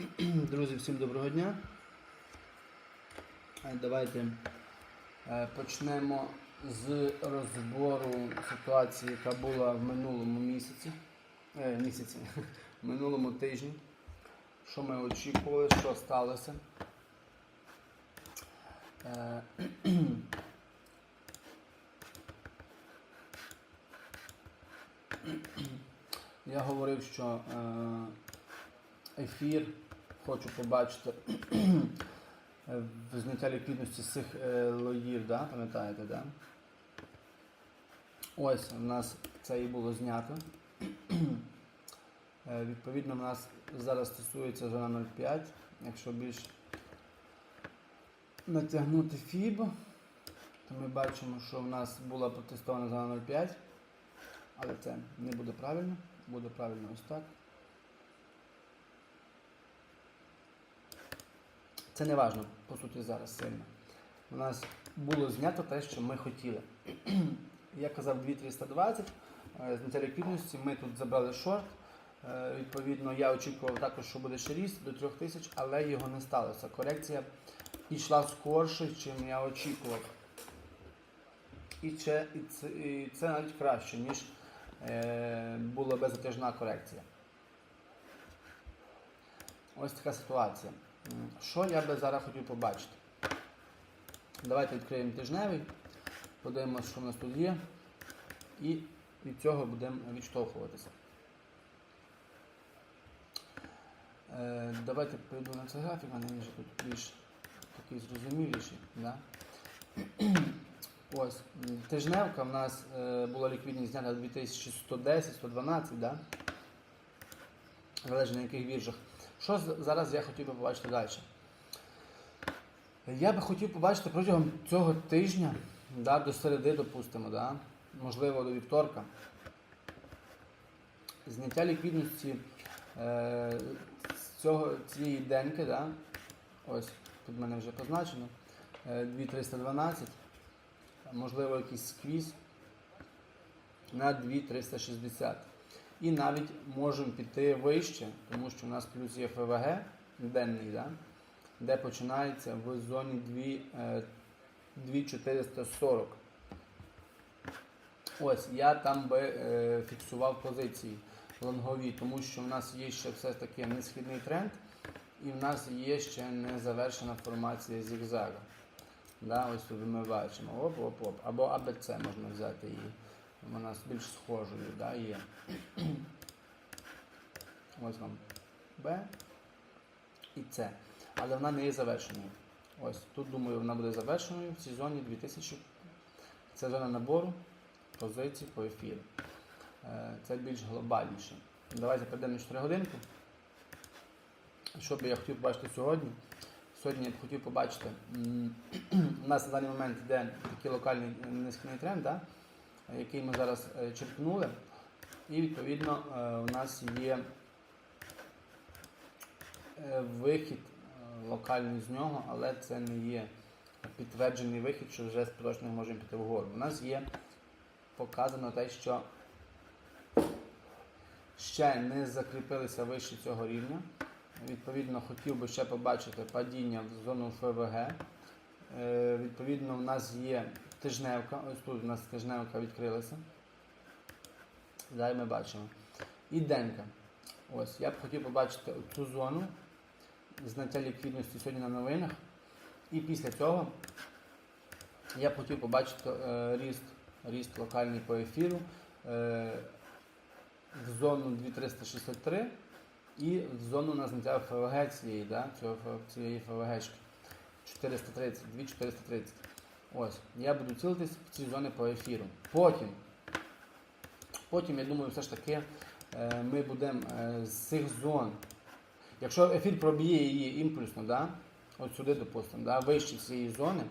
Друзі, всім доброго дня. Е, Давайте е, почнемо з розбору ситуації, яка була в минулому місяці. Е, місяці, в минулому тижні. Що ми очікували, що сталося. Е, Я говорив, що ефір хочу побачити зняття ліквідності цих е, лоїв, да? пам'ятаєте, да? Ось у нас це і було знято. Е, Відповідно, у нас зараз стосується зона 0,5. Якщо більш натягнути фіб, то ми бачимо, що в нас була протестована зона 0,5, але це не буде правильно. Буде правильно ось так. Це не важно, по суті, зараз сильно. У нас було знято те, що ми хотіли. Я казав 2320, е, зняття ліквідності, ми тут забрали шорт. Е, Відповідно, я очікував також, що буде ще ріст до 3000, але його не сталося. Корекція йшла скорше, чим я очікував. І це, і це, і це навіть краще, ніж е, була беззатяжна корекція. Ось така ситуація. Що я би зараз хотів побачити? Давайте відкриємо тижневий, подивимося, що в нас тут є, і від цього будемо відштовхуватися. Е, давайте перейду на цей графік, він вже тут більш такий зрозуміліший. Да? Ось, тижневка в нас е, була ліквідність знята 2110-112, да? залежно на яких біржах. Що зараз я хотів би побачити далі? Я би хотів побачити протягом цього тижня, да, до середи, допустимо, да, можливо, до вівторка, зняття ліквідності е, цього, цієї деньки, да, ось тут в мене вже позначено, е, 2312, можливо, якийсь сквіз на 2360. І навіть можемо піти вище, тому що у нас плюс є ФВГ денний, да? де починається в зоні 2, е, 2440. Ось, я там би е, фіксував позиції лонгові, тому що в нас є ще все таки несхідний тренд, і в нас є ще не завершена формація зігзага. Да, ось тут ми бачимо. Оп-оп-оп. Або АБЦ можна взяти її. Вона більш схожою да, є. Ось вам Б і С. Але вона не є завершеною. Ось тут, думаю, вона буде завершеною в цій зоні 2000. Це зона набору позицій по ефіру. Е, Це більш глобальніше. Давайте перейдемо на 4 годинку. Що би я хотів побачити сьогодні? Сьогодні я б хотів побачити, у нас на даний момент йде такий локальний низький тренд, да? Який ми зараз е, черпнули. І відповідно е, у нас є е, вихід локальний з нього, але це не є підтверджений вихід, що вже з поточного можемо піти вгору. У нас є показано те, що ще не закріпилися вище цього рівня. Відповідно, хотів би ще побачити падіння в зону ФВГ. Відповідно, у нас є тижневка, ось тут у нас тижневка відкрилася. Далі ми бачимо. І денка. Ось, я б хотів побачити цю зону зняття ліквідності сьогодні на новинах. І після цього я б хотів побачити е, ріст, ріст локальний по ефіру е, в зону 2363 і в зону на зняття ФВГ цієї, да, цього, цієї ФВГшки. 430, 2430. Ось, я буду цілитись в ці зони по ефіру. Потім, потім, я думаю, все ж таки е, ми будемо е, з цих зон. Якщо ефір проб'є її імпульсно, да, от сюди, допустимо, да, вище цієї зони,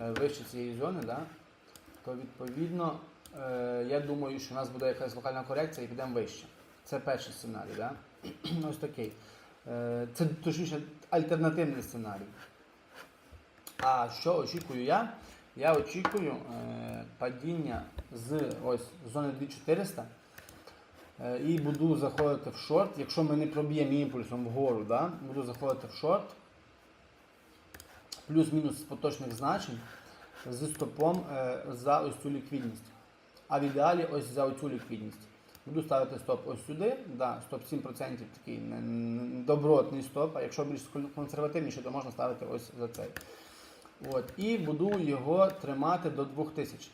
е, вище цієї зони, да, то відповідно я думаю, що у нас буде якась локальна корекція і підемо вище. Це перший сценарій. Да? Ось такий. Це точніше альтернативний сценарій. А що очікую я? Я очікую е, падіння з ось зони 2400 Е, І буду заходити в шорт. Якщо ми не проб'ємо імпульсом вгору, да, буду заходити в шорт. Плюс-мінус з поточних значень з стопом е, за ось цю ліквідність. А в ідеалі ось за оцю ліквідність. Буду ставити стоп ось сюди, да, стоп 7% такий добротний стоп, а якщо більш кон- консервативніше, то можна ставити ось за цей. От, і буду його тримати до 2000.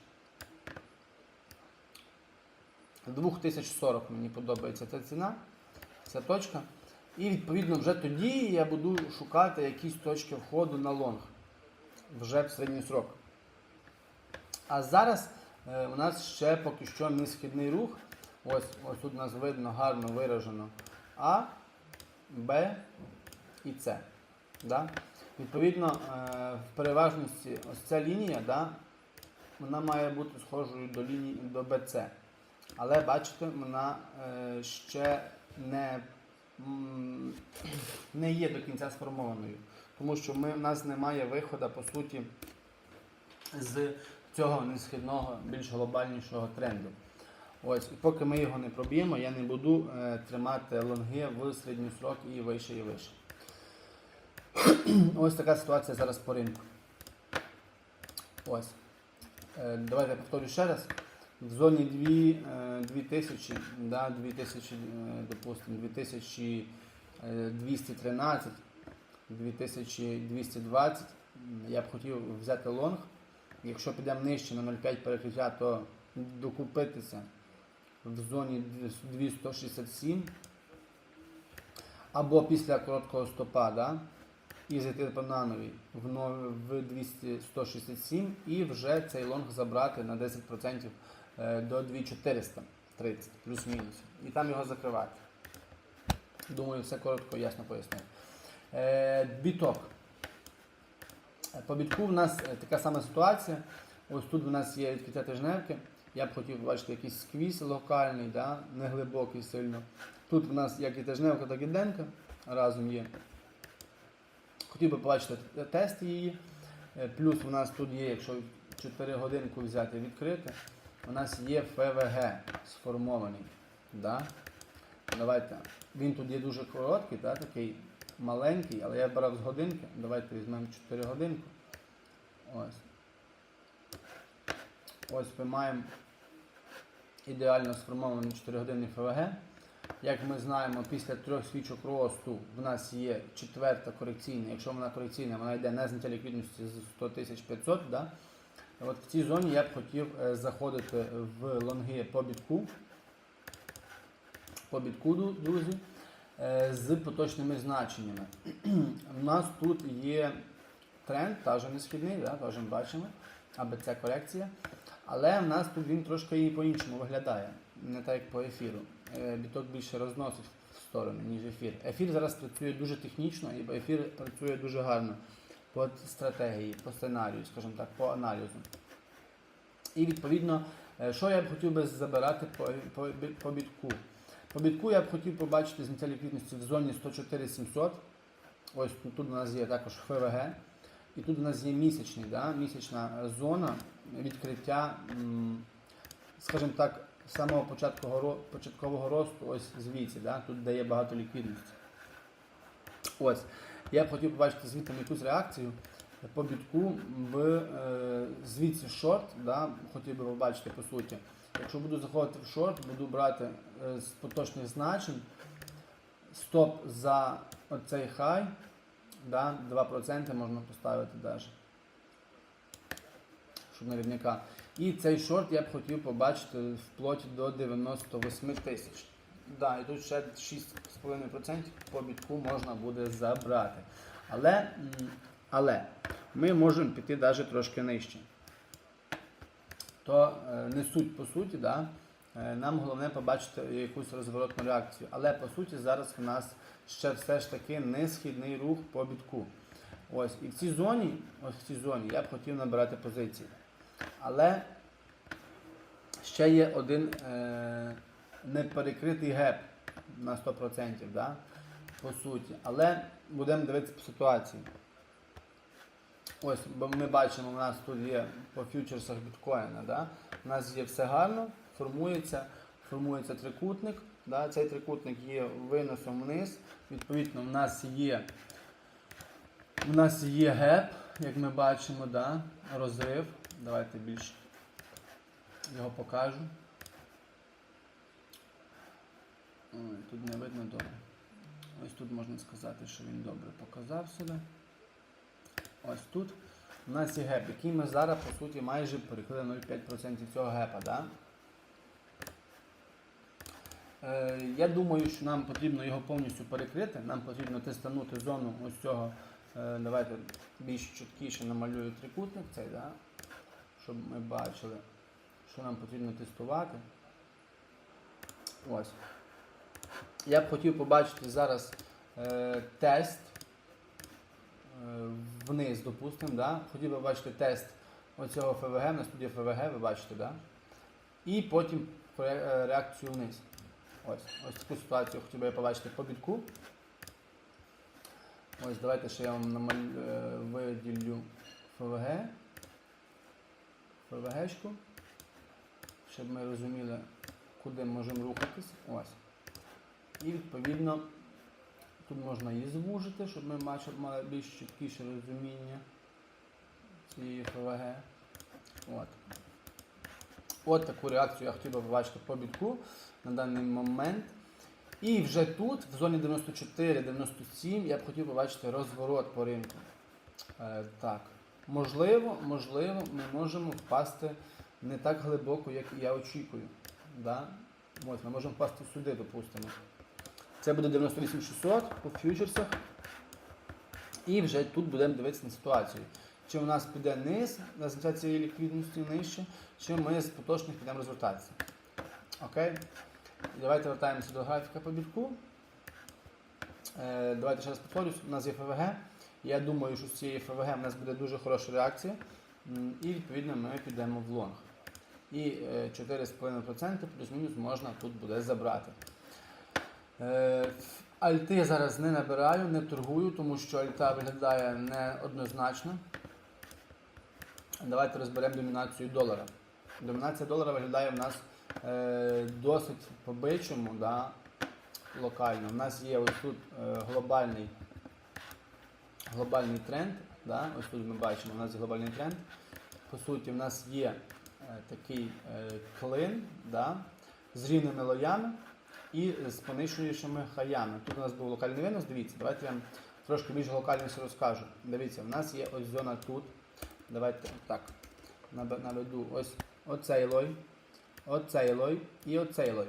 2040 мені подобається ця ціна, ця точка. І відповідно вже тоді я буду шукати якісь точки входу на лонг вже в середній срок. А зараз е, у нас ще поки що несхідний рух. Ось, ось тут у нас видно гарно виражено А, Б і С. Да? Відповідно, е, в переважності ось ця лінія, да, вона має бути схожою до лінії до БЦ. Але бачите, вона е, ще не, не є до кінця сформованою. Тому що ми, в нас немає виходу, по суті, з цього несхідного, більш глобальнішого тренду. Ось, і поки ми його не проб'ємо, я не буду е, тримати лонги в середній срок і вище, і вище. Ось така ситуація зараз по ринку. Ось. Е, давайте я повторю ще раз. В зоні 2, е, 2000, да, 2000, е, допустим, 2213, 2220, я б хотів взяти лонг. Якщо підемо нижче на 0,5 перекриття, то докупитися в зоні 267 або після короткого стопа, да, і зайти по нановій в, но- 267 і вже цей лонг забрати на 10% е, до 2430 плюс-мінус. І там його закривати. Думаю, все коротко ясно пояснив. Е, біток. По бітку в нас е, така сама ситуація. Ось тут у нас є відкриття тижневки. Я б хотів бачити якийсь сквіз локальний, да? не глибокий сильно. Тут у нас як і тижневка, так і денка разом є. Хотів би побачити тест її. Е, Плюс у нас тут є, якщо 4 годинку взяти і відкрити, у нас є ФВГ сформований. Да? Давайте. Він тут є дуже короткий, да? такий маленький, але я брав з годинки. Давайте візьмемо 4 годинку. Ось. Ось ми маємо ідеально сформований 4-годинний ФВГ. Як ми знаємо, після трьох свічок росту в нас є четверта корекційна. Якщо вона корекційна, вона йде не зняття ліквідності з 100 500. Да? От в цій зоні я б хотів е, заходити в лонги по бітку. По бітку, друзі, е, з поточними значеннями. У нас тут є тренд, теж не східний, да? теж ми бачимо, аби це корекція. Але в нас тут він трошки і по-іншому виглядає, не так як по ефіру. Е, Біток більше розносить в сторони, ніж ефір. Ефір зараз працює дуже технічно, і ефір працює дуже гарно по стратегії, по сценарію, скажімо так, по аналізу. І відповідно, е, що я б хотів би забирати по, по, по бітку? По бітку я б хотів побачити зняття ліквідності в зоні 104 700. Ось тут, тут у нас є також ФВГ. І тут у нас є місячний, да? місячна е, зона відкриття, скажімо так, самого початку, початкового росту, ось звідси, да? тут де є багато ліквідності. Ось. Я б хотів побачити звідти якусь реакцію по бітку в е, звідси шорт, да? хотів би побачити по суті. Якщо буду заходити в шорт, буду брати е, з поточних значень стоп за оцей хай, да? 2% можна поставити навіть. Щоб навідника. І цей шорт я б хотів побачити вплоть до 98 тисяч. Да, і тут ще 6,5% по бітку можна буде забрати. Але, але ми можемо піти навіть трошки нижче. То е, не суть по суті, да? е, нам головне побачити якусь розворотну реакцію. Але по суті зараз у нас ще все ж таки не східний рух по бітку. Ось, і в цій зоні, ось в цій зоні я б хотів набирати позиції. Але ще є один е, неперекритий геп на 100%, да? по суті. Але будемо дивитися по ситуації. Ось, бо ми бачимо, у нас тут є по фьючерсах біткоїна. Да? У нас є все гарно, формується, формується трикутник, Да? Цей трикутник є виносом вниз. Відповідно, в нас є, в нас є геп, як ми бачимо, да? розрив. Давайте більше його покажу. Ой, тут не видно добре. Ось тут можна сказати, що він добре показав себе. Ось тут. У нас є геп, який ми зараз, по суті, майже перекрили 0,5% цього гепа. Да? Е, я думаю, що нам потрібно його повністю перекрити. Нам потрібно тестанути зону ось цього. Е, давайте більш чіткіше намалюю трикутник цей, да? Щоб ми бачили, що нам потрібно тестувати. Ось. Я б хотів побачити зараз е, тест е, вниз, допустимо. Да? Хотів би бачити тест оцього ФВГ, на студії ФВГ, ви бачите, да? і потім е, реакцію вниз. Ось, ось таку ситуацію хотів би я побачити по бітку. Ось давайте ще я вам намалю, е, виділю ФВГ. ФВГшку, щоб ми розуміли, куди можемо рухатись. Ось. І відповідно тут можна її звужити, щоб ми мали більш чіткіше розуміння цієї ФВГ. От. От таку реакцію я хотів би побачити по бітку на даний момент. І вже тут, в зоні 94-97, я б хотів побачити розворот по ринку. Е, так. Можливо, можливо, ми можемо впасти не так глибоко, як я очікую. Да? Ось, ми можемо впасти сюди, допустимо. Це буде 98600 по фьючерсах. І вже тут будемо дивитися на ситуацію. Чи у нас піде низ на цієї ліквідності нижче, чи ми з поточних підемо розвертатися. Окей? Давайте вертаємося до графіка по бітку. Е, давайте ще раз повторюсь, у нас є ФВГ. Я думаю, що з цієї ФВГ в нас буде дуже хороша реакція. І відповідно ми підемо в лонг. І е, 4,5% плюс-мінус можна тут буде забрати. Е, Альти зараз не набираю, не торгую, тому що альта виглядає неоднозначно. Давайте розберемо домінацію долара. Домінація долара виглядає в нас е, досить по-бичому, да, локально. У нас є ось тут е, глобальний, глобальний тренд. Да, ось тут ми бачимо, у нас є глобальний тренд. По суті, в нас є е, такий е, клин да, з рівними лоями і з понижуючими хаями. Тут у нас був локальний винос, дивіться, давайте я вам трошки більш локальніше розкажу. Дивіться, в нас є ось зона тут. Давайте так наведу ось оцей лой, оцей лой і оцей лой.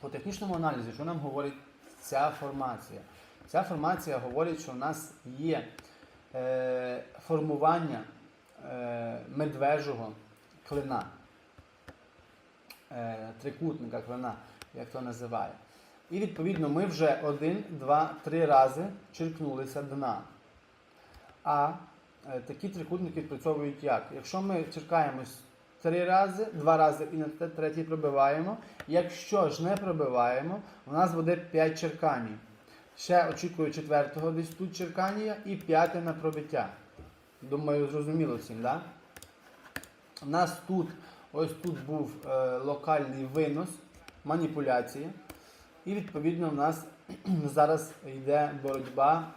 По технічному аналізі, що нам говорить ця формація? Ця формація говорить, що в нас є е, формування е, медвежого клина, е, трикутника клина, як то називає. І відповідно ми вже один, два, три рази черкнулися дна. А е, такі трикутники відпрацьовують як? Якщо ми черкаємось три рази, два рази і на третій пробиваємо. Якщо ж не пробиваємо, у нас буде 5 черкань. Ще очікую четвертого десь тут черкання і п'яте на пробиття. Думаю, зрозуміло всім? Да? У нас тут, ось тут був е, локальний винос, маніпуляція. І відповідно в нас зараз йде боротьба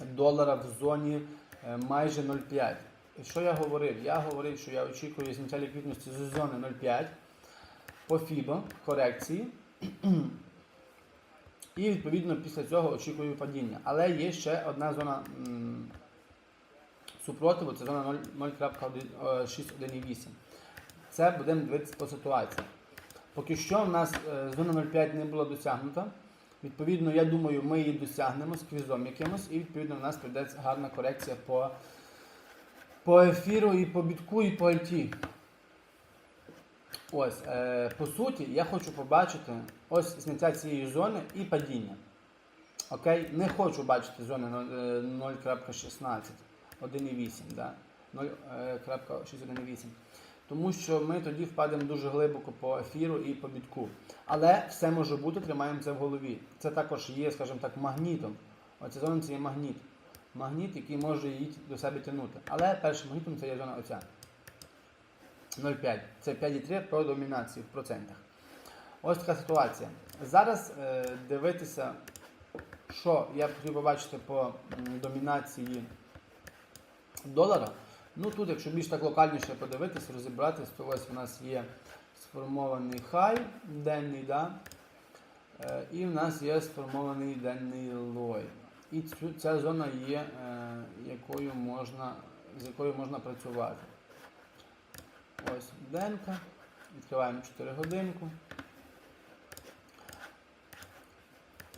долара в зоні е, майже 0,5. Що я говорив? Я говорив, що я очікую зняття ліквідності з зони 0,5 по FIBO корекції. І відповідно після цього очікую падіння. Але є ще одна зона супротиву, це зона 0.618. Це будемо дивитися по ситуації. Поки що в нас е, зона 0,5 не була досягнута. Відповідно, я думаю, ми її досягнемо сквізом якимось, і відповідно в нас прийде гарна корекція по, по ефіру, і по бітку, і по альті. Ось, е, по суті, я хочу побачити ось зняття цієї зони і падіння. Окей? Не хочу бачити зони е, 0.16, 1,8, да? 0.618. Тому що ми тоді впадемо дуже глибоко по ефіру і по бітку. Але все може бути, тримаємо це в голові. Це також є, скажімо так, магнітом. Оця зона це є магніт. Магніт, який може її до себе тягнути. Але першим магнітом це є зона оця. 0,5. Це 5,3 по домінації в процентах. Ось така ситуація. Зараз е, дивитися, що я хотів побачити по домінації долара. Ну тут, якщо більш так локальніше подивитись, розібратись, то ось у нас є сформований хай денний, да? Е, і в нас є сформований денний лой. І цю, ця зона є, е, якою можна, з якою можна працювати. Ось денка. Відкриваємо 4 годинку.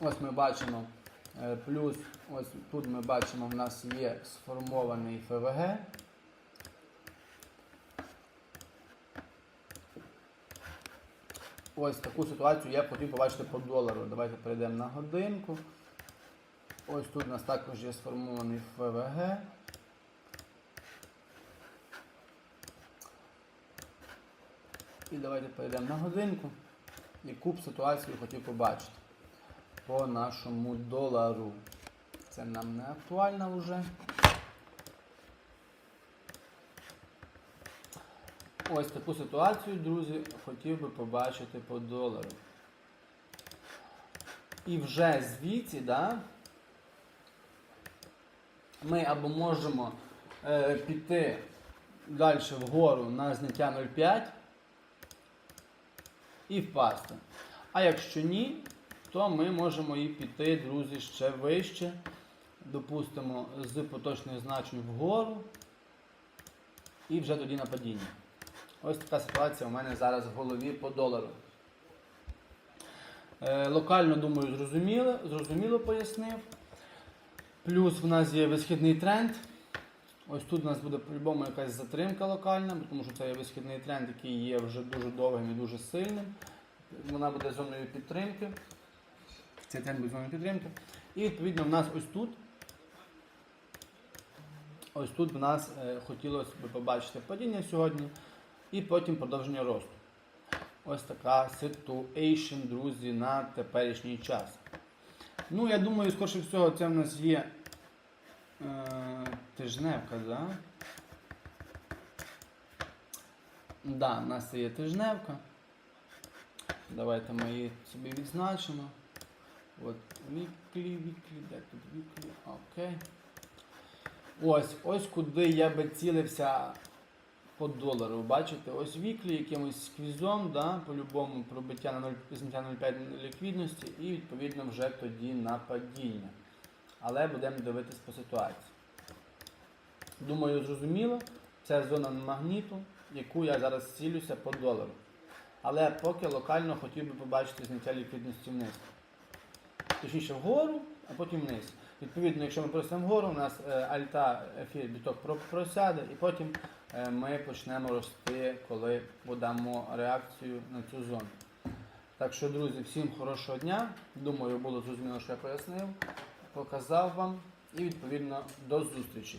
Ось ми бачимо е, плюс, ось тут ми бачимо, в нас є сформований ФВГ. Ось таку ситуацію я хотів побачити по долару. Давайте перейдемо на годинку. Ось тут у нас також є сформований ФВГ. І давайте перейдемо на годинку. Яку б ситуацію хотів побачити по нашому долару. Це нам не актуально вже. Ось таку ситуацію, друзі, хотів би побачити по долару. І вже звідси, да, ми або можемо е, піти далі вгору на зняття 0,5 і впасти. А якщо ні, то ми можемо і піти, друзі, ще вище. Допустимо, з поточних значень вгору. І вже тоді на падіння. Ось така ситуація у мене зараз в голові по долару. Е, локально, думаю, зрозуміло, зрозуміло пояснив. Плюс в нас є висхідний тренд. Ось тут у нас буде по-любому якась затримка локальна, тому що це є висхідний тренд, який є вже дуже довгим і дуже сильним. Вона буде зоною підтримки. Цей тренд буде зоною підтримки. І відповідно в нас ось тут. Ось тут в нас е, хотілося б побачити падіння сьогодні і потім продовження росту. Ось така ситуація, друзі, на теперішній час. Ну, я думаю, скоріше всього, це в нас є е, тижневка, да? Да, у нас є тижневка. Давайте ми її собі відзначимо. От, віклі, віклі, де тут віклі? Окей. Ось, ось куди я би цілився по долару. Бачите, ось віклі якимось сквізом, да, по-любому пробиття на 0, 0,5 ліквідності і відповідно вже тоді на падіння. Але будемо дивитись по ситуації. Думаю, зрозуміло, це зона магніту, яку я зараз цілюся по долару. Але поки локально хотів би побачити зняття ліквідності вниз. Точніше вгору, а потім вниз. Відповідно, якщо ми просимо вгору, у нас е, альта ефір біток просяде, і потім е, ми почнемо рости, коли подамо реакцію на цю зону. Так що, друзі, всім хорошого дня. Думаю, було зрозуміло, що я пояснив, показав вам і відповідно до зустрічі.